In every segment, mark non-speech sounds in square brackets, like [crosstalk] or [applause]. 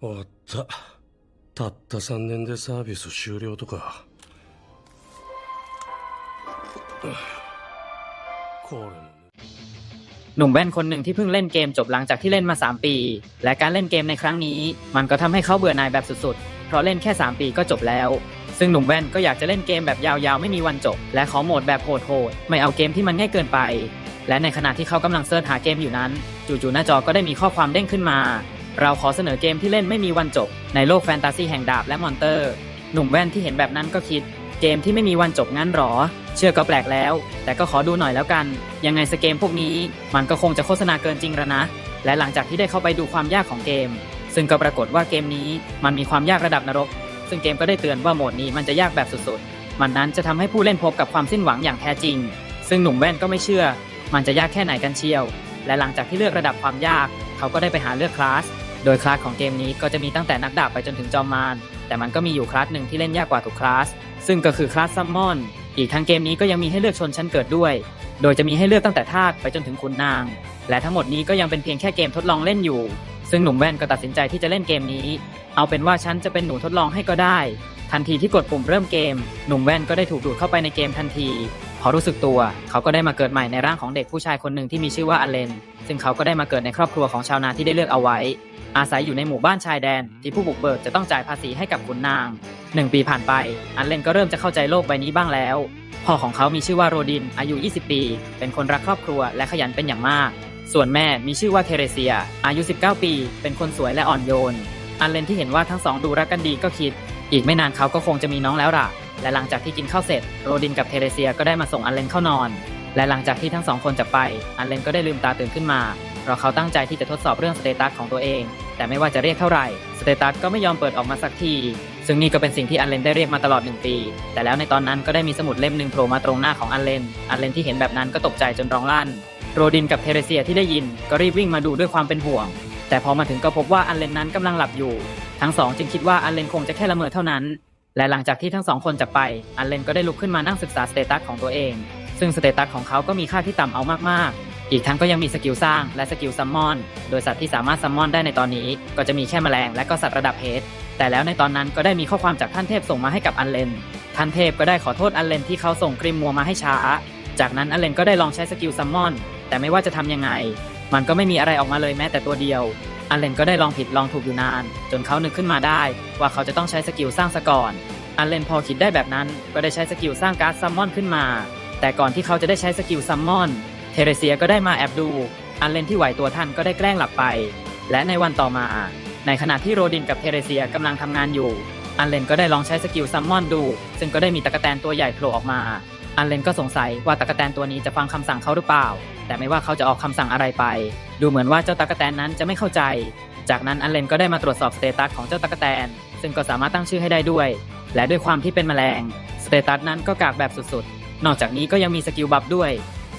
終わったたった3年でサービス終了とかこれもね หนุ่มแว่นคนหนึ่งที่เพิ่งเล่นเกมจบหลังจากที่เล่นมา 3 ปี และการเล่นเกมในครั้งนี้ มันก็ทำให้เขาเบื่อหน่ายแบบสุดๆ เพราะเล่นแค่ 3 ปีก็จบแล้ว ซึ่งหนุ่มแว่นก็อยากจะเล่นเกมแบบยาวๆ ไม่มีวันจบ และขอโหมดแบบโหดๆ ไม่เอาเกมที่มันง่ายเกินไป และในขณะที่เขากำลังเสิร์ชหาเกมอยู่นั้น จู่ๆหน้าจอก็ได้มีข้อความเด้งขึ้นมา เราขอเสนอเกมที่เล่นไม่มีวันจบ ในโลกแฟนตาซีแห่งดาบและมอนเตอร์ หนุ่มแว่นที่เห็นแบบนั้นก็คิด เกมที่ไม่มีวันจบงั้นหรอ เชื่อก็แปลกแล้ว แต่ก็ขอดูหน่อยแล้วกัน ยังไงสเกมพวกนี้ มันก็คงจะโฆษณาเกินจริงแล้วนะ และหลังจากที่ได้เข้าไปดูความยากของเกม ซึ่งก็ปรากฏว่าเกมนี้มันมีความยากระดับนรก ซึ่งเกมก็ได้เตือนว่าโหมดนี้มันจะยากแบบสุดๆ มันนั้นจะทำให้ผู้เล่นพบกับความสิ้นหวังอย่างแท้จริง ซึ่งหนุ่มแว่นก็ไม่เชื่อ มันจะยากแค่ไหนกันเชียว และหลังจากที่เลือกระดับความยาก เขาก็ได้ไปหาเลือกคลาส โดยคลาสของเกมนี้ก็จะมีตั้งแต่นักดาบไปจนถึงจอมมารแต่มันก็มีอยู่คลาสหนึ่งที่เล่นยากกว่าทุกคลาส ซึ่งก็คือคลาสซัมมอน อีกทั้งเกมนี้ก็ยังมีให้เลือกชนชั้นเกิดด้วย โดยจะมีให้เลือกตั้งแต่ทาสไปจนถึงขุนนาง และทั้งหมดนี้ก็ยังเป็นเพียงแค่เกมทดลองเล่นอยู่ ซึ่งหนุ่มแว่นก็ตัดสินใจที่จะเล่นเกมนี้ เอาเป็นว่าฉันจะเป็นหนูทดลองให้ก็ได้ ทันทีที่กดปุ่มเริ่มเกม หนุ่มแว่นก็ได้ถูกดูดเข้าไปในเกมทันที พอรู้สึกตัว เขาก็ได้มาเกิดใหม่ในร่างของเด็กผู้ชายคนหนึ่งที่มีชื่อว่าอเลน ซึ่งเขาก็ได้มาเกิดในครอบครัวของชาวนาที่ได้เลือกเอาไว้ อาศัยอยู่ในหมู่บ้านชายแดน ที่ผู้บุกเบิกจะต้องจ่ายภาษีให้กับขุนนางหนึ่งปีผ่านไป อันเลนก็เริ่มจะเข้าใจโลกใบนี้บ้างแล้ว พ่อของเขามีชื่อว่าโรดิน อายุ 20 ปี เป็นคนรักครอบครัวและขยันเป็นอย่างมาก ส่วนแม่มีชื่อว่าเทเรเซีย อายุ 19 ปี เป็นคนสวยและอ่อนโยน อันเลนที่เห็นว่าทั้งสองดูรักกันดีก็คิด อีกไม่นานเขาก็คงจะมีน้องแล้วล่ะและหลังจากที่กินข้าวเสร็จโรดินกับเทเรเซียก็ได้มาส่งอันเลนเข้านอน และหลังจากที่ทั้งสองคนจะไป อันเลนก็ได้ลืมตาตื่นขึ้นมาเพราะเขาตั้งใจที่จะทดสอบเรื่องสเตตัสของตัวเอง แต่ไม่ว่าจะเรียกเท่าไหร่สเตตัสก็ไม่ยอมเปิดออกมาสักที ซึ่งนี่ก็เป็นสิ่งที่อันเลนได้เรียกมาตลอดหนึ่งปี แต่แล้วในตอนนั้นก็ได้มีสมุดเล่มหนึ่งโผล่มาตรงหน้าของอันเลน อันเลนที่เห็นแบบนั้นก็ตกใจจนร้องลั่น โรดินกับเทเรเซียที่ได้ยินก็รีบวิ่งมาดูด้วยความเป็นห่วง แต่พอมาถึงก็พบว่าอันเลนนั้นกำลังหลับอยู่ ทั้งสองจึงคิดว่าอันเลนคงจะแค่ละเมอเท่านั้น และหลังจากที่ทั้งสองคนจากไป อันเลนก็ได้ลุกขึ้นมานั่งศึกษาสเตตัสของตัวเอง ซึ่งสเตตัสของเขาก็มีค่าที่ต่ำเอามากๆ อีกทั้งก็ยังมีสกิลสร้างและสกิลซัมมอน โดยสัตว์ที่สามารถซัมมอนได้ในตอนนี้ ก็จะมีแค่แมลงและก็สัตว์ระดับเฮดแต่แล้วในตอนนั้นก็ได้มีข้อความจากท่านเทพส่งมาให้กับอันเลน ท่านเทพก็ได้ขอโทษอันเลนที่เขาส่งกริมมัวมาให้ช้า จากนั้นอันเลนก็ได้ลองใช้สกิลซัมมอน แต่ไม่ว่าจะทำยังไง มันก็ไม่มีอะไรออกมาเลยแม้แต่ตัวเดียว อันเลนก็ได้ลองผิดลองถูกอยู่นาน จนเขานึกขึ้นมาได้ ว่าเขาจะต้องใช้สกิลสร้างซะก่อนอันเลนพอคิดได้แบบนั้น ก็ได้ใช้สกิลสร้างการ์ดซัมมอนขึ้นมา แต่ก่อนที่เขาจะได้ใช้สกิลซัมมอน เทเรเซียก็ได้มาแอบดูอันเลนที่ไหวตัวทันก็ได้แกล้งหลับไป และในวันต่อมา ในขณะที่โรดินกับเทเรเซียกำลังทำงานอยู่อันเลนก็ได้ลองใช้สกิลซัมมอนดู ซึ่งก็ได้มีตะกแตนตัวใหญ่โผล่ออกมาอันเลนก็สงสัยว่าตะกแตนตัวนี้จะฟังคำสั่งเขาหรือเปล่า แต่ไม่ว่าเขาจะออกคำสั่งอะไรไป ดูเหมือนว่าเจ้าตะกแตนนั้นจะไม่เข้าใจ จากนั้นอันเลนก็ได้มาตรวจสอบสเตตัสของเจ้าตะกแตน ซึ่งก็สามารถตั้งชื่อให้ได้ด้วย และด้วยความที่เป็นแมลงสเตตัสนั้นก็กากแบบสุดๆ นอกจากนี้ก็ยังมีสกิลบัฟด้วย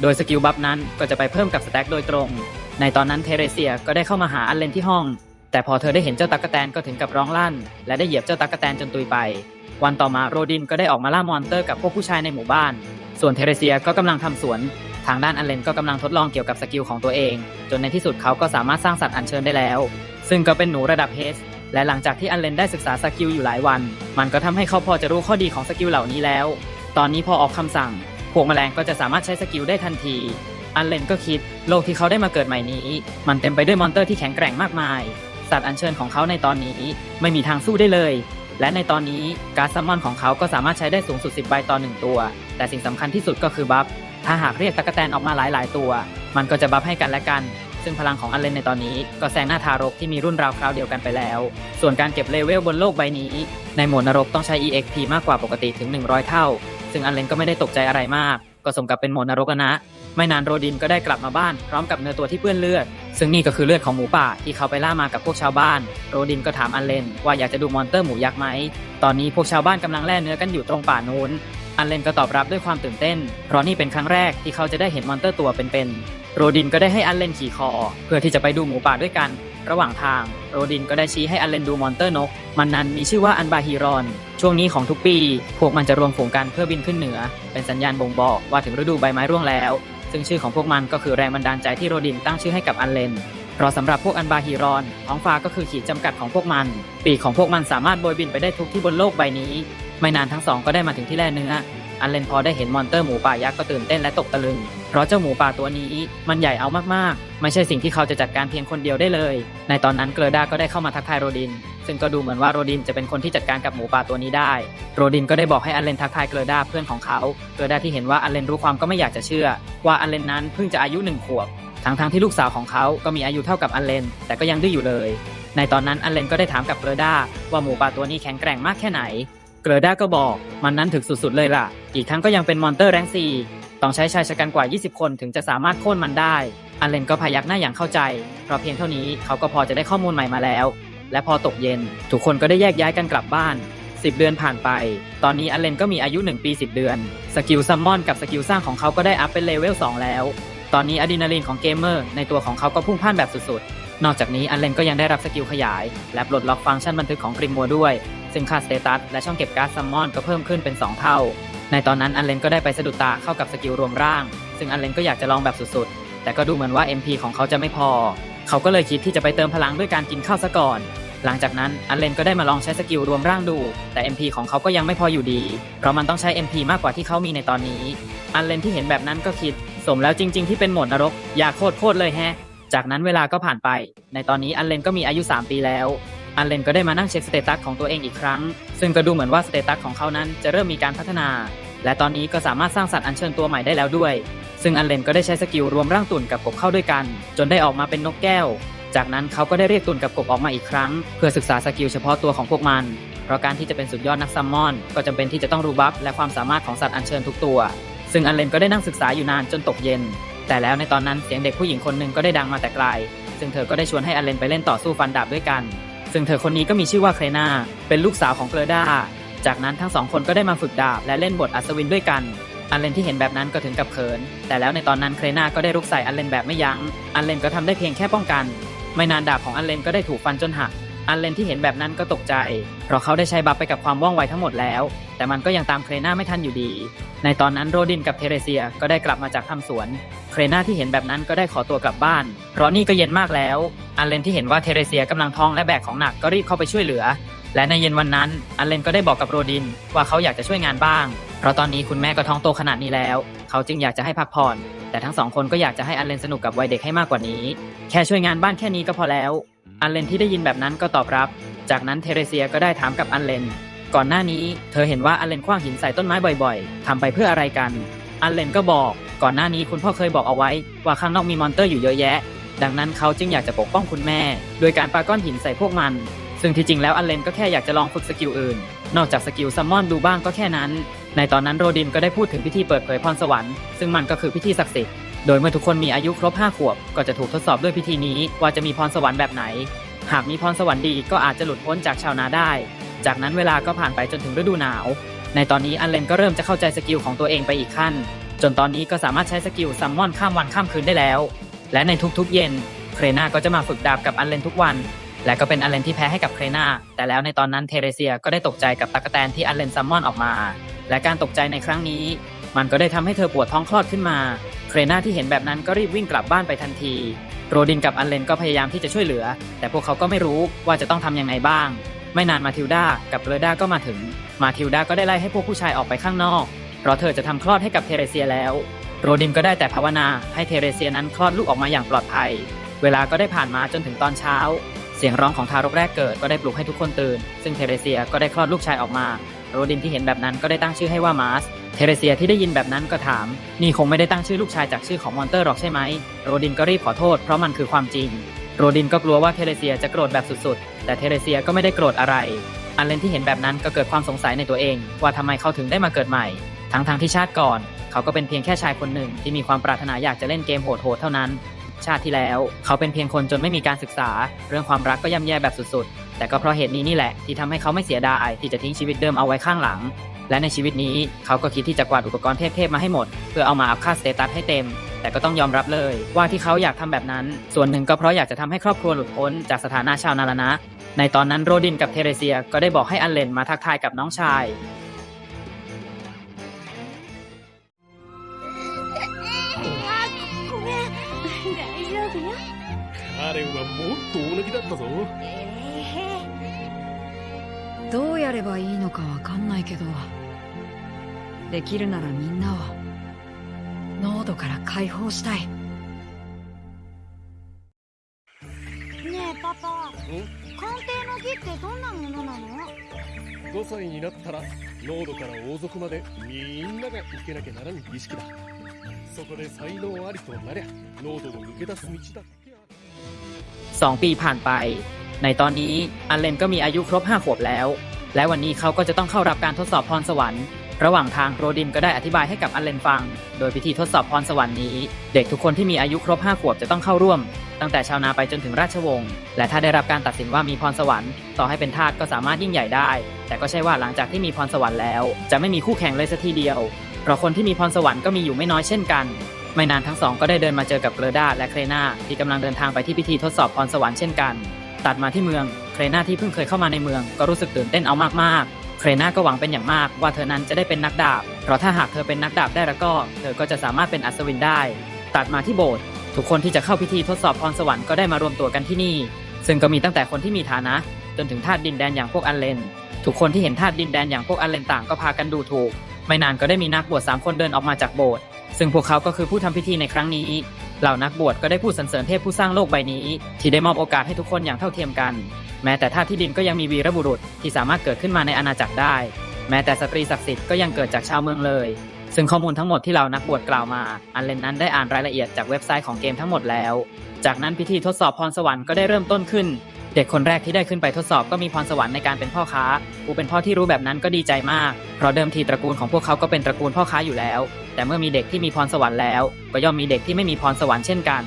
โดยสกิลบัฟนั้นก็จะไปเพิ่มกับสแต็กโดยตรง ในตอนนั้นเทเรเซียก็ได้เข้ามาหาอันเลนที่ห้อง แต่พอเธอได้เห็นเจ้าตั๊กแตนก็ถึงกับร้องลั่น และได้เหยียบเจ้าตั๊กแตนจนตุยไป วันต่อมาโรดินก็ได้ออกมาล่ามอนเตอร์กับพวกผู้ชายในหมู่บ้าน ส่วนเทเรเซียก็กำลังทำสวน ทางด้านอันเลนก็กำลังทดลองเกี่ยวกับสกิลของตัวเอง จนในที่สุดเขาก็สามารถสร้างสัตว์อัญเชิญได้แล้ว ซึ่งก็เป็นหนูระดับเฮสและหลังจากที่อันเลนได้ศึกษาสกิลอยู่หลายวัน มันก็ทำให้เขาพอจะรู้ข้อดีของสกิลเหล่านี้แล้ว ตอนนี้พอออกคำสั่ง พวกแมลงก็จะสามารถใช้สกิลได้ทันที อันเลนก็คิดโลกที่เขาได้มาเกิดใหม่นี้ มันเต็มไปด้วยมอนเตอร์ที่แข็งแกร่งมากมาย สัตว์อัญเชิญของเขาในตอนนี้ไม่มีทางสู้ได้เลย และในตอนนี้การซัมมอนของเขาก็สามารถใช้ได้สูงสุด 10 ใบต่อ1ตัว แต่สิ่งสำคัญที่สุดก็คือบัฟ ถ้าหากเรียกตะกแตนออกมาหลาย ๆ ตัว มันก็จะบัฟให้กันและกัน ซึ่งพลังของอันเลนในตอนนี้ ก็แซงหน้าทารกที่มีรุ่นราวคราวเดียวกันไปแล้ว ส่วนการเก็บเลเวลบนโลกใบนี้ ในหมดนรกต้องใช้ EXP มากกว่าปกติถึง 100 เท่า ซึ่งอันเลนก็ไม่ได้ตกใจอะไรมาก ก็สมกับเป็นหมดนรกนะ ไม่นานโรดินก็ได้กลับมาบ้านพร้อมกับเนื้อตัวที่เปื้อนเลือด ซึ่งนี่ก็คือเลือดของหมูป่าที่เขาไปล่ามากับพวกชาวบ้าน โรดินก็ถามอันเลนว่าอยากจะดูมอนเตอร์หมูยักษ์ไหม ตอนนี้พวกชาวบ้านกำลังแล่เนื้อกันอยู่ตรงป่านู้น อันเลนก็ตอบรับด้วยความตื่นเต้น เพราะนี่เป็นครั้งแรกที่เขาจะได้เห็นมอนเตอร์ตัวเป็นๆ โรดินก็ได้ให้อันเลนขี่คอ เพื่อที่จะไปดูหมูป่าด้วยกัน ระหว่างทาง โรดินก็ได้ชี้ให้อันเลนดูมอนเตอร์นก มันนั้นมีชื่อว่าอันบาฮิรอน ช่วงนี้ของทุกปี พวกมันจะรวมฝูงกันเพื่อบินขึ้นเหนือ เป็นสัญญาณบ่งบอกว่าถึงฤดูใบไม้ร่วงแล้ว ซึ่งชื่อของพวกมันก็คือแรงบันดาลใจที่โรดินตั้งชื่อให้กับอันเลนเพราะสำหรับพวกอันบาฮีรอน ท้องฟ้าก็คือขีดจำกัดของพวกมัน ปีกของพวกมันสามารถโบยบินไปได้ทุกที่บนโลกใบนี้ ไม่นานทั้งสองก็ได้มาถึงที่แร่เนื้อ อันเลนพอได้เห็นมอนเตอร์หมูป่ายักษ์ก็ตื่นเต้นและตกตะลึง เพราะเจ้าหมูป่าตัวนี้มันใหญ่เอามากๆ ไม่ใช่สิ่งที่เขาจะจัดการเพียงคนเดียวได้เลย ในตอนนั้นเกลดาก็ได้เข้ามาทักทายโรดิน ซึ่งก็ดูเหมือนว่าโรดินจะเป็นคนที่จัดการกับหมูป่าตัวนี้ได้ โรดินก็ได้บอกให้อันเลนทักทายเกลดาเพื่อนของเขา เกลดาที่เห็นว่าอันเลนรู้ความก็ไม่อยากจะเชื่อ ว่าอันเลนนั้นเพิ่งจะอายุหนึ่งขวบ ทั้งๆทที่ลูกสาวของเขาก็มีอายุเท่ากับอันเลน แต่ก็ยังดื้ออยู่เลย ในตอนนั้นอันเลนก็ได้ถามกับเกลดาว่าหมูป่าตัวนี้แข็งแกร่งมากแค่ไหน เกลอด้าก็บอกมันนั้นถึงสุดๆเลยล่ะ อีกทั้งก็ยังเป็นมอนเตอร์แรงซีต้องใช้ชายชะกันกว่า 20 คนถึงจะสามารถโค่นมันได้ อันเลนก็พยักหน้าอย่างเข้าใจ เพราะเพียงเท่านี้เขาก็พอจะได้ข้อมูลใหม่มาแล้ว และพอตกเย็น ทุกคนก็ได้แยกย้ายกันกลับบ้าน 10 เดือนผ่านไป ตอนนี้อันเลนก็มีอายุ 1 ปี 10 เดือน สกิลซัมมอนกับสกิลสร้างของเขาก็ได้อัพเป็นเลเวล 2 แล้ว ตอนนี้อะดรีนาลีนของเกมเมอร์ในตัวของเขาก็พุ่งพ่านแบบสุดๆ นอกจากนี้อันเลนก็ยังได้รับสกิลขยาย และปลดล็อกฟังก์ชันบันทึกของกริมมัวด้วย ซึ่งค่าสเตตัสและช่องเก็บการ์ดซัมมอนก็เพิ่มขึ้นเป็น 2 เท่า ในตอนนั้นอันเลนก็ได้ไปสะดุดตาเข้ากับสกิลรวมร่าง ซึ่งอันเลนก็อยากจะลองแบบสุดๆ แต่ก็ดูเหมือนว่า MP ของเขาจะไม่พอ เขาก็เลยคิดที่จะไปเติมพลังด้วยการกินข้าวซะก่อน หลังจากนั้นอันเลนก็ได้มาลองใช้สกิลรวมร่างดู แต่ MP ของเขาก็ยังไม่พออยู่ดี เพราะมันต้องใช้ MP มากกว่าที่เขามีในตอนนี้ อันเลนที่เห็นแบบนั้นก็คิด สมแล้วจริง ๆ ที่เป็นโหมดนรก อยากโคตรโคตรเลยแฮะ จากนั้นเวลาก็ผ่านไป ในตอนนี้อันเลนก็มีอายุ 3 ปีแล้ว อันเลนก็ได้มานั่งเช็คสเตตัสของตัวเองอีกครั้ง ซึ่งก็ดูเหมือนว่าสเตตัสของเขานั้นจะเริ่มมีการพัฒนา และตอนนี้ก็สามารถสร้างสัตว์อัญเชิญตัวใหม่ได้แล้วด้วย ซึ่งอันเลนก็ได้ใช้สกิลรวมร่างตุ่นกับกบเข้าด้วยกัน จนได้ออกมาเป็นนกแก้ว จากนั้นเขาก็ได้เรียกตุ่นกับกบออกมาอีกครั้ง เพื่อศึกษาสกิลเฉพาะตัวของพวกมัน เพราะการที่จะเป็นสุดยอดนักซัมมอน ก็จำเป็นที่จะต้องรู้บัฟและความสามารถของสัตว์อัญเชิญทุกตัว ซึ่งอันเลนก็ได้นั่งศึกษาอยู่นานจนตกเย็น แต่แล้วในตอนนั้นเสียงเด็กผู้หญิงคนหนึ่งก็ได้ดังมาแต่ไกล ซึ่งเธอก็ได้ชวนให้อเลนไปเล่นต่อสู้ฟันดาบด้วยกัน ซึ่งเธอคนนี้ก็มีชื่อว่าเครนาเป็นลูกสาวของเกลอดาจากนั้นทั้งสองคนก็ได้มาฝึกดาบและเล่นบทอัศวินด้วยกันอันเลนที่เห็นแบบนั้นก็ถึงกับเขิน แต่แล้วในตอนนั้นเครนาก็ได้รุกใส่อันเลนแบบไม่ยัง้ง อันเลนก็ทำได้เพียงแค่ป้องกัน ไม่นานดาบของอันเลนก็ได้ถูกฟันจนหัก อันเลนที่เห็นแบบนั้นก็ตกใจ เพราะเขาได้ใช้บัฟไปกับความว่องไวทั้งหมดแล้ว แต่มันก็ยังตามเครนาไม่ทันอยู่ดี ในตอนนั้นโรดินกับเทเรเซียก็ได้กลับมาจากทำสวน เครนาที่เห็นแบบนั้นก็ได้ขอตัวกลับบ้าน เพราะนี่ก็เย็นมากแล้ว อันเลนที่เห็นว่าเทเรเซียกำลังท้องและแบกของหนักก็รีบเข้าไปช่วยเหลือ และในเย็นวันนั้น อันเลนก็ได้บอกกับโรดินว่าเขาอยากจะช่วยงานบ้าง เพราะตอนนี้คุณแม่ก็ท้องโตขนาดนี้แล้ว เขาจึงอยากจะให้พักผ่อน แต่ทั้งสองคนก็อยากจะให้อันเลนสนุกกับวัยเด็กให้มากกว่านี้ แค่ช่วยงานบ้านแค่นี้ก็พอแล้ว อันเลนที่ได้ยินแบบนั้นก็ตอบรับ จากนั้นเทเรเซียก็ได้ถามกับอันเลน ก่อนหน้านี้เธอเห็นว่าอันเลนคว้างหินใส่ต้นไม้บ่อยๆทำไปเพื่ออะไรกันอันเลนก็บอก ก่อนหน้านี้คุณพ่อเคยบอกเอาไว้ ว่าข้างนอกมีมอนเตอร์อยู่เยอะแยะ ดังนั้นเขาจึงอยากจะปกป้องคุณแม่ โดยการปาก้อนหินใส่พวกมัน ซึ่งที่จริงแล้วอันเลนก็แค่อยากจะลองฝึกสกิลอื่น นอกจากสกิลซัมมอนดูบ้างก็แค่นั้น ในตอนนั้นโรดินก็ได้พูดถึงพิธีเปิดเผยพรสวรรค์ซึ่งมันก็คือพิธีศักดิ์สิทธิ์โดยเมื่อทุกคนมีอายุครบ5ขวบ ก็จะถูกทดสอบด้วยพิธีนี้ว่าจะมีพรสวรรค์แบบไหน หากมีพรสวรรค์ดีก็อาจจะหลุดพ้นจากชาวนาได้ จากนั้นเวลาก็ผ่านไปจนถึงฤดูหนาว ในตอนนี้อันเลนก็เริ่มจะเข้าใจสกิลของตัวเองไปอีกขั้น จนตอนนี้ก็สามารถใช้สกิลซัมมอนข้ามวันข้ามคืนได้แล้ว และในทุกๆเย็น เครนาก็จะมาฝึกดาบกับอันเลนทุกวัน และก็เป็นอันเลนที่แพ้ให้กับเครนาแต่แล้วในตอนนั้นเทเรเซียก็ได้ตกใจกับตากแตนที่อันเลนซัมมอนออกมา และการตกใจในครั้งนี้ มันก็ได้ทำให้เธอปวดท้องคลอดขึ้นมาเครนาที่เห็นแบบนั้นก็รีบวิ่งกลับบ้านไปทันที โรดินกับอันเลนก็พยายามที่จะช่วยเหลือ แต่พวกเขาก็ไม่รู้ว่าจะต้องทำยังไงบ้าง ไม่นานมาทิลดากับเรด้าก็มาถึง มาทิลดาก็ได้ไล่ให้พวกผู้ชายออกไปข้างนอก เพราะเธอจะทำคลอดให้กับเทเรเซียแล้ว โรดินก็ได้แต่ภาวนาให้เทเรเซียนั้นคลอดลูกออกมาอย่างปลอดภัย เวลาก็ได้ผ่านมาจนถึงตอนเช้า เสียงร้องของทารกแรกเกิดก็ได้ปลุกให้ทุกคนตื่น ซึ่งเทเรเซียก็ได้คลอดลูกชายออกมา โรดินที่เห็นแบบนั้นก็ได้ตั้งชื่อให้ว่ามาร์สเทเรเซียที่ได้ยินแบบนั้นก็ถาม นี่คงไม่ได้ตั้งชื่อลูกชายจากชื่อของมอนเตอร์หรอกใช่ไหม โรดินก็รีบขอโทษเพราะมันคือความจริง โรดินก็กลัวว่าเทเรเซียจะโกรธแบบสุดๆ แต่เทเรเซียก็ไม่ได้โกรธอะไร อันเลนที่เห็นแบบนั้นก็เกิดความสงสัยในตัวเอง ว่าทำไมเขาถึงได้มาเกิดใหม่ ทั้งๆทที่ชาติก่อน เขาก็เป็นเพียงแค่ชายคนหนึ่งที่มีความปรารถนาอยากจะเล่นเกมโหดๆเท่านั้น ชาติที่แล้ว เขาเป็นเพียงคนจนไม่มีการศึกษา เรื่องความรักก็ย่ำแย่แบบสุดๆ แต่ก็เพราะเหตุนี้นี่แหละที่ทำให้เขาไม่เสียดายที่จะทิ้งชีวิตเดิมเอาไว้ข้างหลัง และในชีวิตนี้เขาก็คิดที่จะกวาดอุปกรณ์เทพๆมาให้หมด เพื่อเอามาอัพค่าสเตตัสให้เต็ม แต่ก็ต้องยอมรับเลย ว่าที่เขาอยากทำแบบนั้น ส่วนหนึ่งก็เพราะอยากจะทำให้ครอบครัวหลุดพ้นจากสถานะชาวนารณะ ในตอนนั้นโรดินกับเทเรเซียก็ได้บอกให้อันเลนมาทักทายกับน้องชาย ごめん 大丈夫よカレンはもっと大抜きだったぞえどうやればいいのかわかんないけどできるならみんなを 濃度から解放したいえねえパパ鑑定の儀ってどんなものなの5歳になったら濃度から王族までみんなが受けなきゃならん儀式だそこで才能ありとなりゃ濃度を抜け出す道だってある2 ปีผ่านไป ในตอนนี้อันเลนก็มีอายุครบ 5 ขวบแล้ว และวันนี้เขาก็จะต้องเข้ารับการทดสอบพรสวรรค์ ระหว่างทางโรดินก็ได้อธิบายให้กับอันเลนฟัง โดยพิธีทดสอบพรสวรรค์นี้ เด็กทุกคนที่มีอายุครบ 5 ขวบจะต้องเข้าร่วม ตั้งแต่ชาวนาไปจนถึงราชวงศ์ และถ้าได้รับการตัดสินว่ามีพรสวรรค์ ต่อให้เป็นทาสก็สามารถยิ่งใหญ่ได้ แต่ก็ใช่ว่าหลังจากที่มีพรสวรรค์แล้ว จะไม่มีคู่แข่งเลยสักทีเดียว เพราะคนที่มีพรสวรรค์ก็มีอยู่ไม่น้อยเช่นกัน ไม่นานทั้งสองก็ได้เดินมาเจอกับเกรดาและเครนาที่กำลังเดินทางไปที่พิธีทดสอบพรสวรรค์เช่นกัน ตัดมาที่เมือง เครนาที่เพิ่งเคยเข้ามาในเมืองก็รู้สึกตื่นเต้นเอามากๆ เครนาก็หวังเป็นอย่างมากว่าเธอนั้นจะได้เป็นนักดาบ เพราะถ้าหากเธอเป็นนักดาบได้แล้วก็ เธอก็จะสามารถเป็นอัศวินได้ ตัดมาที่โบสถ์ทุกคนที่จะเข้าพิธีทดสอบพรสวรรค์ก็ได้มารวมตัวกันที่นี่ ซึ่งก็มีตั้งแต่คนที่มีฐานะ จนถึงทาสดินแดนอย่างพวกอันเลน ทุกคนที่เห็นทาสดินแดนอย่างพวกอันเลนต่างก็พากันดูถูก ไม่นานก็ได้มีนักบวชสามคนเดินออกมาจากโบสถ์ ซึ่งพวกเขาก็คือผู้ทำพิธีในครั้งนี้ เหล่านักบวชก็ได้พูดสรรเสริญเทพผู้สร้างโลกใบนี้ ที่ได้มอบโอกาสให้ทุกคนอย่างเท่าเทียมกัน แม้แต่ท่าที่ดินก็ยังมีวีรบุรุษที่สามารถเกิดขึ้นมาในอาณาจักรได้ แม้แต่สตรีศักดิ์สิทธิ์ก็ยังเกิดจากชาวเมืองเลย ซึ่งข้อมูลทั้งหมดที่เหล่านักบวชกล่าวมา อันเลนนั้นได้อ่านรายละเอียดจากเว็บไซต์ของเกมทั้งหมดแล้ว จากนั้นพิธีทดสอบพรสวรรค์ก็ได้เริ่มต้นขึ้น เด็กคนแรกที่ได้ขึ้นไปทดสอบก็มีพรสวรรค์ในการเป็นพ่อค้า ผู้เป็นพ่อที่รู้แบบนั้นก็ดีใจมาก เพราะเดิมทีตระกูลของพวกเขาก็เป็นตระกูลพ่อค้าอยู่แล้ว แต่เมื่อมีเด็กที่มีพรสวรรค์แล้ว ก็ย่อมมีเด็กที่ไม่มีพรสวรรค์เช่นกัน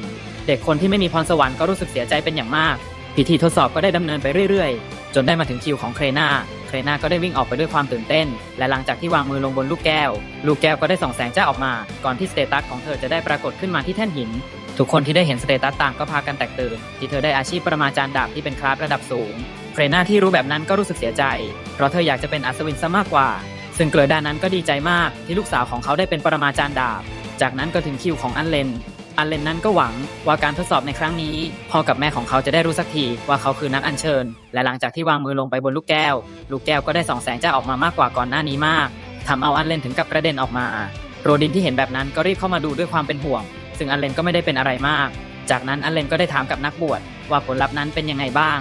เด็กคนที่ไม่มีพรสวรรค์ก็รู้สึกเสียใจเป็นอย่างมาก พิธีทดสอบก็ได้ดำเนินไปเรื่อยๆ จนได้มาถึงคิวของเครนาเครนาก็ได้วิ่งออกไปด้วยความตื่นเต้น และหลังจากที่วางมือลงบนลูกแก้ว ลูกแก้วก็ได้ส่องแสงจ้าออกมา ก่อนที่สเตตัสของเธอจะได้ปรากฏขึ้นมาที่แท่นหิน ทุกคนที่ได้เห็นสเตตัสต่างก็พากันแตกตื่น ที่เธอได้อาชีพประมาจารย์ดาบที่เป็นคลาสระดับสูงเฟรน่าที่รู้แบบนั้นก็รู้สึกเสียใจ เพราะเธออยากจะเป็นอัศวินซะมากกว่า ซึ่งเกรดานั้นก็ดีใจมากที่ลูกสาวของเขาได้เป็นปรมาจารย์ดาบ จากนั้นก็ถึงคิวของอันเลน อันเลนนั้นก็หวังว่าการทดสอบในครั้งนี้ พ่อกับแม่ของเขาจะได้รู้สักทีว่าเขาคือนักอัญเชิญ และหลังจากที่วางมือลงไปบนลูกแก้ว ลูกแก้วก็ได้ส่องแสงจ้าออกมามากกว่าก่อนหน้านี้มากทำเอาอันเลนถึงกับกระเด็นออกมา โรดินที่เห็นแบบนั้นก็รีบเข้ามาดูด้วยความเป็นห่วง ซึ่งอันเลนก็ไม่ได้เป็นอะไรมาก จากนั้นอันเลนก็ได้ถามกับนักบวชว่าผลลัพธ์นั้นเป็นยังไงบ้าง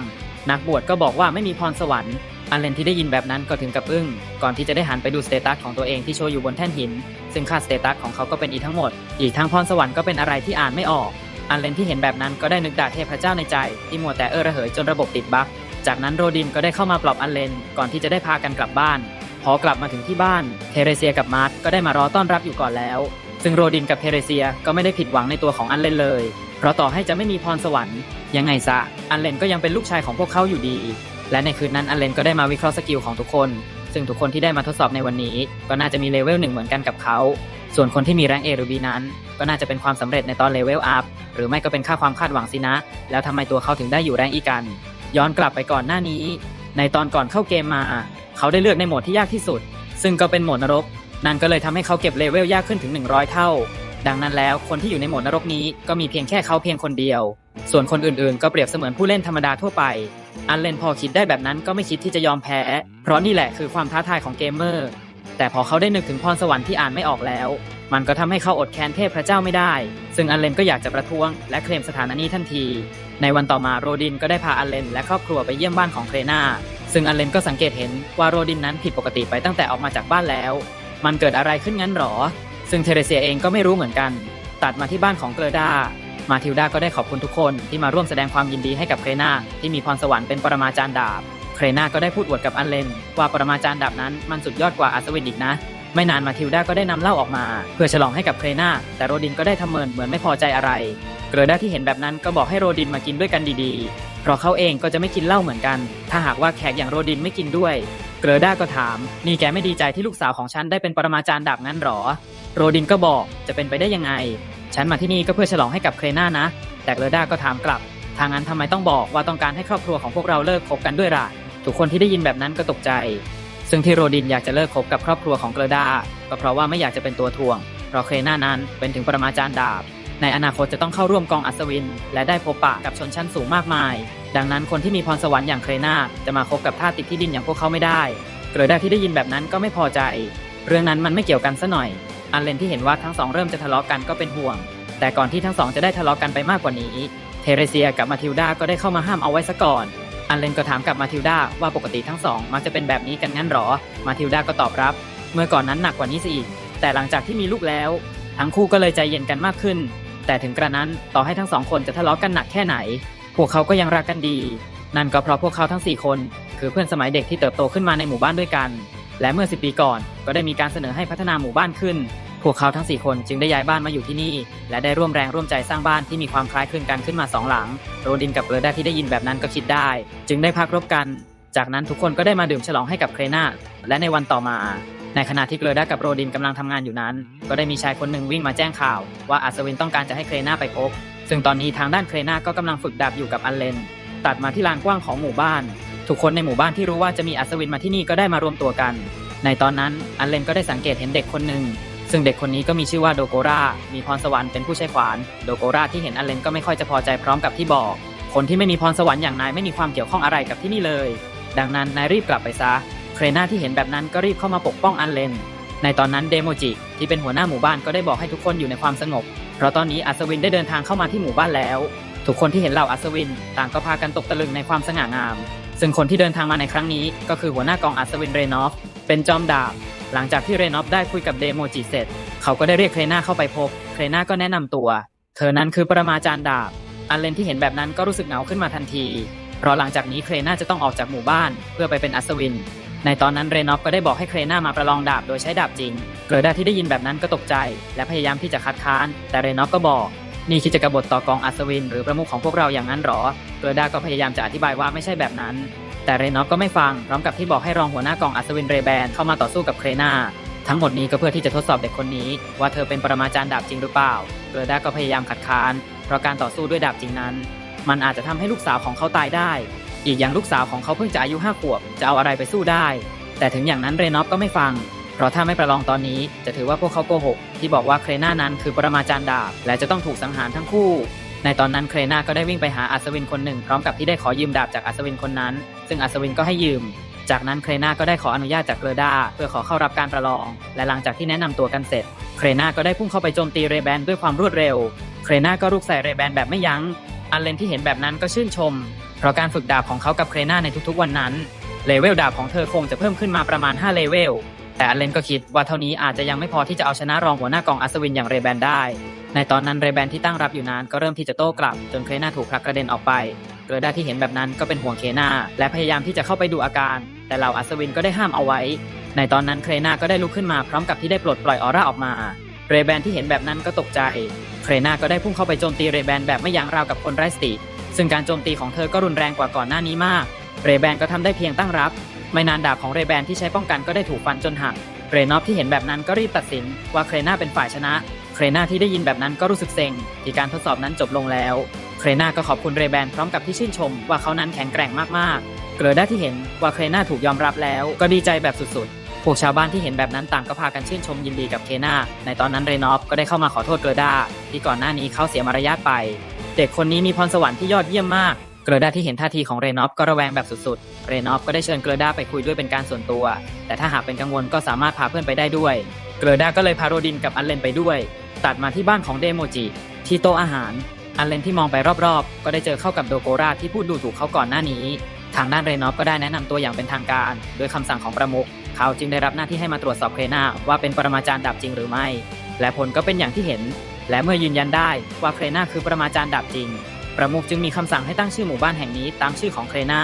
นักบวชก็บอกว่าไม่มีพรสวรรค์ อันเลนที่ได้ยินแบบนั้นก็ถึงกับอึ้ง ก่อนที่จะได้หันไปดูสเตตัสของตัวเองที่โชว์อยู่บนแท่นหิน ซึ่งค่าสเตตัสของเขาก็เป็นอีทั้งหมด อีกทั้งพรสวรรค์ก็เป็นอะไรที่อ่านไม่ออก อันเลนที่เห็นแบบนั้นก็ได้นึกด่าเทพเจ้าในใจ ที่มัวแต่เออระเหยจนระบบติดบั๊กจากนั้นโรดินก็ได้เข้ามาปลอบอันเลน ก่อนที่จะได้พากันกลับบ้าน พอกลับมาถึงที่บ้านเทเรเซียกับมาร์ทก็ได้มารอต้อนรับอยู่ก่อนแล้ว ซึ่งโรดินกับเทเรเซียก็ไม่ได้ผิดหวังในตัวของอันเลนเลย เพราะต่อให้จะไม่มีพรสวรรค์ยังไงซะอันเลนก็ยังเป็นลูกชายของพวกเขาอยู่ดี และในคืนนั้นอันเลนก็ได้มาวิเคราะห์สกิลของทุกคน ซึ่งทุกคนที่ได้มาทดสอบในวันนี้ ก็น่าจะมีเลเวลหนึ่งเหมือนกันกับเขา ส่วนคนที่มีแรง A หรือ B นั้น ก็น่าจะเป็นความสำเร็จในตอนเลเวลอัพหรือไม่ก็เป็นค่าความคาดหวังสินะ แล้วทำไมตัวเขาถึงได้อยู่แรงอีกัน ย้อนกลับไปก่อนหน้านี้ ในตอนก่อนเข้าเกมมา เขาได้เลือกในโหมดที่ยากที่สุด ซึ่งก็เป็นโหมดนรก นั่นก็เลยทำให้เขาเก็บเลเวลยากขึ้นถึง 100 เท่า ดังนั้นแล้วคนที่อยู่ในโหมดนรกนี้ก็มีเพียงแค่เขาเพียงคนเดียว ส่วนคนอื่นๆ ก็เปรียบเสมือนผู้เล่นธรรมดาทั่วไป อันเลนพอคิดได้แบบนั้นก็ไม่คิดที่จะยอมแพ้ เพราะนี่แหละคือความท้าทายของเกมเมอร์ แต่พอเขาได้นึกถึงพรสวรรค์ที่อ่านไม่ออกแล้ว มันก็ทำให้เขาอดแค้นเทพพระเจ้าไม่ได้ ซึ่งอันเลนก็อยากจะประท้วง และเคลมสถานะนี้ทันที ในวันต่อมาโรดินก็ได้พาอันเลนและครอบครัวไปเยี่ยมบ้านของเครนาซึ่งอันเลนก็สังเกตเห็นว่าโรดินนั้นผิดปกติไปตั้งแต่ออกมาจากบ้านแล้ว มันเกิดอะไรขึ้นงั้นหรอ ซึ่งเทเรเซียเองก็ไม่รู้เหมือนกัน ตัดมาที่บ้านของเกรดา มาทิลดาก็ได้ขอบคุณทุกคนที่มาร่วมแสดงความยินดีให้กับเครนาที่มีพรสวรรค์เป็นปรมาจารย์ดาบ เครนาก็ได้พูดอวดกับอันเลนว่าปรมาจารย์ดาบนั้นมันสุดยอดกว่าอัศวินอีกนะ ไม่นานมาทิลดาก็ได้นำเหล้าออกมา เพื่อฉลองให้กับเครนาแต่โรดินก็ได้ทำเมินเหมือนไม่พอใจอะไร เกรดาที่เห็นแบบนั้นก็บอกให้โรดินมากินด้วยกันดีๆ เพราะเขาเองก็จะไม่กินเหล้าเหมือนกัน ถ้าหากว่าแขกอย่างโรดินไม่กินด้วย เกรดาก็ถาม นี่แกไม่ดีใจที่ลูกสาวของฉันได้เป็นปรมาจารย์ดาบงั้นหรอ โรดินก็บอกจะเป็นไปได้ยังไง ฉันมาที่นี่ก็เพื่อฉลองให้กับเครนานะ แต่เกรดาก็ถามกลับ ทางนั้นทำไมต้องบอกว่าต้องการให้ครอบครัวของพวกเราเลิกคบกันด้วยล่ะทุกคนที่ได้ยินแบบนั้นก็ตกใจ ซึ่งที่โรดินอยากจะเลิกคบกับครอบครัวของเกรดาก็เพราะว่าไม่อยากจะเป็นตัวทวง เพราะเครนานั้นเป็นถึงปรมาจารย์ดาบ ในอนาคตจะต้องเข้าร่วมกองอัศวิน และได้พบปะกับชนชั้นสูงมากมาย ดังนั้นคนที่มีพรสวรรค์อย่างเครนาจะมาคบกับท่าติดที่ดินอย่างพวกเขาไม่ได้ เกรดาที่ได้ยินแบบนั้นก็ไม่พอใจ เรื่องนั้นมันไม่เกี่ยวกันซะหน่อย อันเลนที่เห็นว่าทั้งสองเริ่มจะทะเลาะกันก็เป็นห่วง แต่ก่อนที่ทั้งสองจะได้ทะเลาะกันไปมากกว่านี้ เทเรเซียกับมาทิลดาก็ได้เข้ามาห้ามเอาไว้ซะก่อน อันเลนก็ถามกับมาทิลดาว่าปกติทั้งสองมักจะเป็นแบบนี้กันงั้นหรอ มาทิลดาก็ตอบรับ เมื่อก่อนนั้นหนักกว่านี้ซะอีก แต่หลังจากที่มีลูกแล้ว ทั้งคู่ก็เลยใจเย็นกันมากขึ้น แต่ถึงกระนั้นต่อให้ทั้งสองคนจะทะเลาะกันหนักแค่ไหน พวกเขาก็ยังรักกันดี นั่นก็เพราะพวกเขาทั้ง4คน คือเพื่อนสมัยเด็กที่เติบโตขึ้นมาในหมู่บ้านด้วยกัน และเมื่อ 10 ปีก่อน ก็ได้มีการเสนอให้พัฒนาหมู่บ้านขึ้น พวกเขาทั้ง 4 คนจึงได้ย้ายบ้านมาอยู่ที่นี่ และได้ร่วมแรงร่วมใจสร้างบ้านที่มีความคล้ายคลึงกันขึ้นมาสองหลัง โรดินกับเกรดาที่ได้ยินแบบนั้นก็คิดได้ จึงได้พักรบกัน จากนั้นทุกคนก็ได้มาดื่มฉลองให้กับเครนาและในวันต่อมา ในขณะที่เกรดากับโรดินกำลังทำงานอยู่นั้น ก็ได้มีชายคนหนึ่งวิ่งมาแจ้งข่าว ว่าอัศวินต้องการจะให้เครนาไปพบซึ่งตอนนี้ทางด้านเครนาก็กำลังฝึกดาบอยู่กับอันเลน ตัดมาที่ลานกว้างของหมู่บ้าน ทุกคนในหมู่บ้านที่รู้ว่าจะมีอัศวินมาที่นี่ก็ได้มารวมตัวกัน ในตอนนั้นอันเลนก็ได้สังเกตเห็นเด็กคนหนึ่งซึ่งเด็กคนนี้ก็มีชื่อว่าโดโกรา มีพรสวรรค์เป็นผู้ใช้ขวาน โดโกราที่เห็นอันเลนก็ไม่ค่อยจะพอใจพร้อมกับที่บอก คนที่ไม่มีพรสวรรค์อย่างนายไม่มีความเกี่ยวข้องอะไรกับที่นี่เลย ดังนั้นนายรีบกลับไปซะ เครนาที่เห็นแบบนั้นก็รีบเข้ามาปกป้องอันเลน ในตอนนั้นเดโมจิที่เป็นหัวหน้าหมู่บ้านก็ได้บอกให้ทุกคนอยู่ในความสงบ เพราะตอนนี้อัศวินได้เดินทางเข้ามาที่หมู่บ้านแล้ว ทุกคนที่เห็นเหล่าอัศวิน ต่างก็พากันตกตะลึงในความสง่างาม ซึ่งคนที่เดินทางมาในครั้งนี้ก็คือหัวหน้ากองอัศวินเรนอฟ เป็นจอมดาบ หลังจากที่เรนอฟได้คุยกับเดโมจิเสร็จ เขาก็ได้เรียกเครนาเข้าไปพบ เครนาก็แนะนำตัว เธอนั้นคือปรมาจารย์ดาบ อันเลนที่เห็นแบบนั้นก็รู้สึกเหงาขึ้นมาทันที เพราะหลังจากนี้เครนาจะต้องออกจากหมู่บ้านเพื่อไปเป็นอัศวิน ในตอนนั้นเรนอฟก็ได้บอกให้เครนามาประลองดาบโดยใช้ดาบจริง เกรดาที่ได้ยินแบบนั้นก็ตกใจ และพยายามที่จะคัดค้าน แต่เรนอฟก็บอก นี่คิดจะกบฏต่อกองอัศวิน หรือประมุขของพวกเราอย่างนั้นหรอเกรดาก็พยายามจะอธิบายว่าไม่ใช่แบบนั้น แต่เรนอฟก็ไม่ฟัง พร้อมกับที่บอกให้รองหัวหน้ากองอัศวินเรแบนเข้ามาต่อสู้กับเครนาทั้งหมดนี้ก็เพื่อที่จะทดสอบเด็กคนนี้ ว่าเธอเป็นปรมาจารย์ดาบจริงหรือเปล่าเกรดาก็พยายามขัดค้าน เพราะการต่อสู้ด้วยดาบจริงนั้น มันอาจจะทำให้ลูกสาวของเขาตายได้ อีกอย่างลูกสาวของเขาเพิ่งจะอายุห้าขวบ จะเอาอะไรไปสู้ได้ แต่ถึงอย่างนั้นเรนอฟก็ไม่ฟัง เพราะถ้าไม่ประลองตอนนี้จะถือว่าพวกเขาโกหก ที่บอกว่าเครนานั้นคือปรมาจารย์ดาบ และจะต้องถูกสังหารทั้งคู่ ในตอนนั้นเครนาก็ได้วิ่งไปหาอัศวินคนหนึ่ง พร้อมกับที่ได้ขอยืมดาบจากอัศวินคนนั้น ซึ่งอัศวินก็ให้ยืม จากนั้นเครนาก็ได้ขออนุญาตจากเกรดาเพื่อขอเข้ารับการประลอง และหลังจากที่แนะนำตัวกันเสร็จ เครนาก็ได้พุ่งเข้าไปโจมตีเรแบนด้วยความรวดเร็ว เครนาก็รุกใส่เรแบนแบบไม่ยัง้งอันเลนที่เห็นแบบนั้นก็ชื่นชม เพราะการฝึกดาบของเขากับเครนาในทุกๆวันนั้น เลเวลดาบของเธอคงจะเพิ่มขึ้นมาประมาณ 5 เลเวล แต่อันเลนก็คิดว่าเท่านี้อาจจะยังไม่พอที่จะเอาชนะรองหัวหน้ากองอัศวินอย่างเรแบนได้ ในตอนนั้นเรแบนที่ตั้งรับอยู่นานก็เริ่มที่จะโต้กลับ จนเครนาถูกผลักกระเด็นออกไปเกรดาที่เห็นแบบนั้นก็เป็นห่วงเคน่าและพยายามที่จะเข้าไปดูอาการ แต่เหล่าอัศวินก็ได้ห้ามเอาไว้ ในตอนนั้นเครนาก็ได้ลุกขึ้นมาพร้อมกับที่ได้ปลดปล่อยออร่าออกมา เรแบนที่เห็นแบบนั้นก็ตกใจ เครนาก็ได้พุ่งเข้าไปโจมตีเรแบนแบบไม่ยั้งราวกับคนไร้สติ ซึ่งการโจมตีของเธอก็รุนแรงกว่าก่อนหน้านี้มาก เรแบนก็ทำได้เพียงตั้งรับ ไม่นานดาบของเรแบนที่ใช้ป้องกันก็ได้ถูกฟันจนหักเรนอฟที่เห็นแบบนั้นก็รีบตัดสินว่าเครนาเป็นฝ่ายชนะ เครนาที่ได้ยินแบบนั้นก็รู้สึกเซ็งที่การทดสอบนั้นจบลงแล้ว เครนาก็ขอบคุณเรแบนพร้อมกับที่ชื่นชมว่าเขานั้นแข็งแกร่งมากๆ เกรด้าที่เห็นว่าเครนาถูกยอมรับแล้ว ก็ดีใจแบบสุดๆ พวกชาวบ้านที่เห็นแบบนั้นต่างก็พากันชื่นชมยินดีกับเคนาในตอนนั้นเรนอฟก็ได้เข้ามาขอโทษเกรด้าที่ก่อนหน้านี้เขาเสียมารยาทไป เด็กคนนี้มีพรสวรรค์ที่ยอดเยี่ยมมาก เกรดาที่เห็นท่าทีของเรนอฟก็ระแวงแบบสุดๆ เรนอฟก็ได้เชิญเกรดาไปคุยด้วยเป็นการส่วนตัว แต่ถ้าหากเป็นกังวลก็สามารถพาเพื่อนไปได้ด้วย เกรดาก็เลยพาโรดินกับอันเลนไปด้วย ตัดมาที่บ้านของเดโมจิ ที่โต๊ะอาหาร อันเลนที่มองไปรอบๆ ก็ได้เจอเข้ากับโดโกราที่พูดดูถูกเขาก่อนหน้านี้ ทางด้านเรนอฟก็ได้แนะนำตัวอย่างเป็นทางการ โดยคำสั่งของประมุข เขาจึงได้รับหน้าที่ให้มาตรวจสอบเครนาว่าเป็นปรมาจารย์ดาบจริงหรือไม่ และผลก็เป็นอย่างที่เห็น และเมื่อยืนยันได้ว่าเครนาคือปรมาจารย์ดาบจริง ประมุขจึงมีคำสั่งให้ตั้งชื่อหมู่บ้านแห่งนี้ตามชื่อของเครนา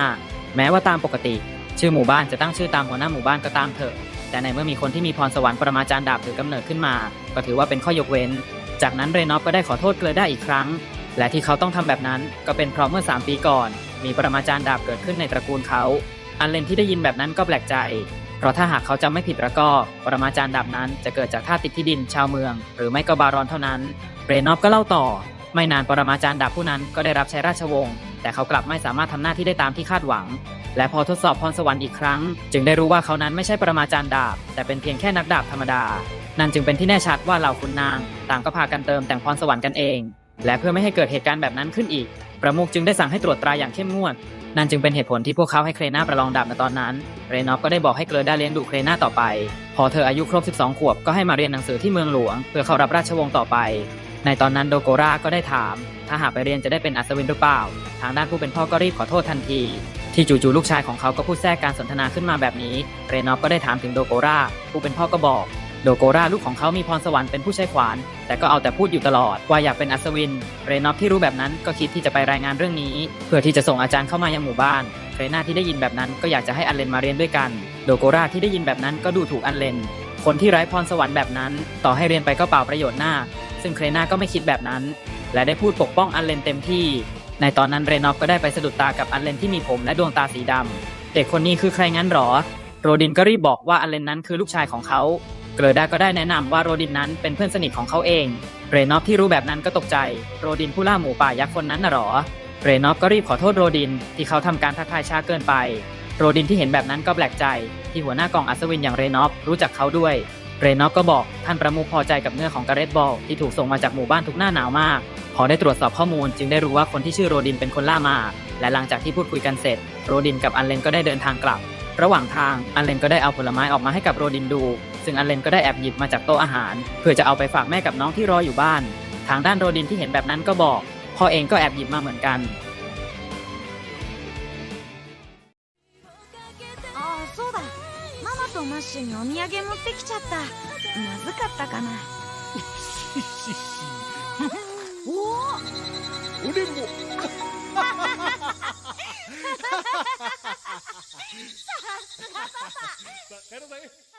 แม้ว่าตามปกติ ชื่อหมู่บ้านจะตั้งชื่อตามหัวหน้าหมู่บ้านก็ตามเถอะ แต่ในเมื่อมีคนที่มีพรสวรรค์ประมาจารย์ดาบถือกำเนิดขึ้นมา ก็ถือว่าเป็นข้อยกเว้น จากนั้นเรนอฟก็ได้ขอโทษเกลอได้อีกครั้ง และที่เขาต้องทำแบบนั้นก็เป็นเพราะเมื่อ 3 ปีก่อน มีประมาจารย์ดาบเกิดขึ้นในตระกูลเขา อันเลนที่ได้ยินแบบนั้นก็แปลกใจ เพราะถ้าหากเขาจำไม่ผิดแล้วก็ประมาจารย์ดาบนั้นจะเกิดจากท่าติดที่ดินชาวเมือง หรือไม่ก็บารอนเท่านั้น เรนอฟก็เล่าต่อ ไม่นานปรมาจารย์ดาบผู้นั้นก็ได้รับใช้ราชวงศ์แต่เขากลับไม่สามารถทำหน้าที่ได้ตามที่คาดหวัง และพอทดสอบพรสวรรค์อีกครั้ง จึงได้รู้ว่าเขานั้นไม่ใช่ปรมาจารย์ดาบ แต่เป็นเพียงแค่นักดาบธรรมดา นั่นจึงเป็นที่แน่ชัดว่าเหล่าขุนนาง ต่างก็พากันเติมแต่งพรสวรรค์กันเอง และเพื่อไม่ให้เกิดเหตุการณ์แบบนั้นขึ้นอีก ประมุขจึงได้สั่งให้ตรวจตราอย่างเข้มงวด นั่นจึงเป็นเหตุผลที่พวกเขาให้เครนาประลองดาบในตอนนั้น เรนอฟก็ได้บอกให้เกลอด้เลี้ยงดูเครนาต่อไป พอเธออายุครบ 12 ขวบก็ให้มาเรียนหนังสือที่เมืองหลวง เพื่อเข้ารับราชวงศ์ต่อไป ในตอนนั้นโดโกราก็ได้ถาม ถ้าหากไปเรียนจะได้เป็นอัศวินหรือเปล่า ทางด้านผู้เป็นพ่อก็รีบขอโทษทันที ที่จู่ๆลูกชายของเขาก็พูดแทรกการสนทนาขึ้นมาแบบนี้ เรนอฟก็ได้ถามถึงโดโกราผู้เป็นพ่อก็บอก โดโกราลูกของเขามีพรสวรรค์เป็นผู้ใช้ขวาน แต่ก็เอาแต่พูดอยู่ตลอด ว่าอยากเป็นอัศวิน เรนอฟที่รู้แบบนั้นก็คิดที่จะไปรายงานเรื่องนี้ เพื่อที่จะส่งอาจารย์เข้ามายังหมู่บ้านเรนาที่ได้ยินแบบนั้นก็อยากจะให้อันเลนมาเรียนด้วยกัน โดโกราที่ได้ยินแบบนั้นก็ดูถูกอันเลนคนที่ไร้พรสวรรค์แบบนั้น ต่อให้เรียนไปก็เปล่าประโยชน์หน้า ซึ่งเครนาก็ไม่คิดแบบนั้น และได้พูดปกป้องอันเลนเต็มที่ ในตอนนั้นเรนอฟก็ได้ไปสะดุดตากับอันเลนที่มีผมและดวงตาสีดำเด็กคนนี้คือใครงั้นหรอ โรดินก็รีบบอกว่าอันเลนนั้นคือลูกชายของเขา เกรด้าก็ได้แนะนำว่าโรดินนั้นเป็นเพื่อนสนิทของเขาเอง เรนอฟที่รู้แบบนั้นก็ตกใจ โรดินผู้ล่าหมูป่ายักษ์คนนั้นน่ะหรอ เรนอฟก็รีบขอโทษโรดินที่เขาทำการทักทายช้าเกินไป โรดินที่เห็นแบบนั้นก็แปลกใจ ที่หัวหน้ากองอัศวินอย่างเรนอฟรู้จักเขาด้วย เรนอฟก็บอกท่านประมุขพอใจกับเนื้อของการเรตบอลที่ถูกส่งมาจากหมู่บ้านทุกหน้าหนาวมาก พอได้ตรวจสอบข้อมูลจึงได้รู้ว่าคนที่ชื่อโรดินเป็นคนล่ามา และหลังจากที่พูดคุยกันเสร็จ โรดินกับอันเลนก็ได้เดินทางกลับ ระหว่างทางอันเลนก็ได้เอาผลไม้ออกมาให้กับโรดินดู ซึ่งอันเลนก็ได้แอบหยิบมาจากโต๊ะอาหาร เพื่อจะเอาไปฝากแม่กับน้องที่รออยู่บ้าน ทางด้านโรดินที่เห็นแบบนั้นก็บอกพ่อเองก็แอบหยิบมาเหมือนกัน シュにお土産持ってきちゃった。まずかったかな。[laughs] おお俺も。[laughs] [laughs] さあ帰ろうぜ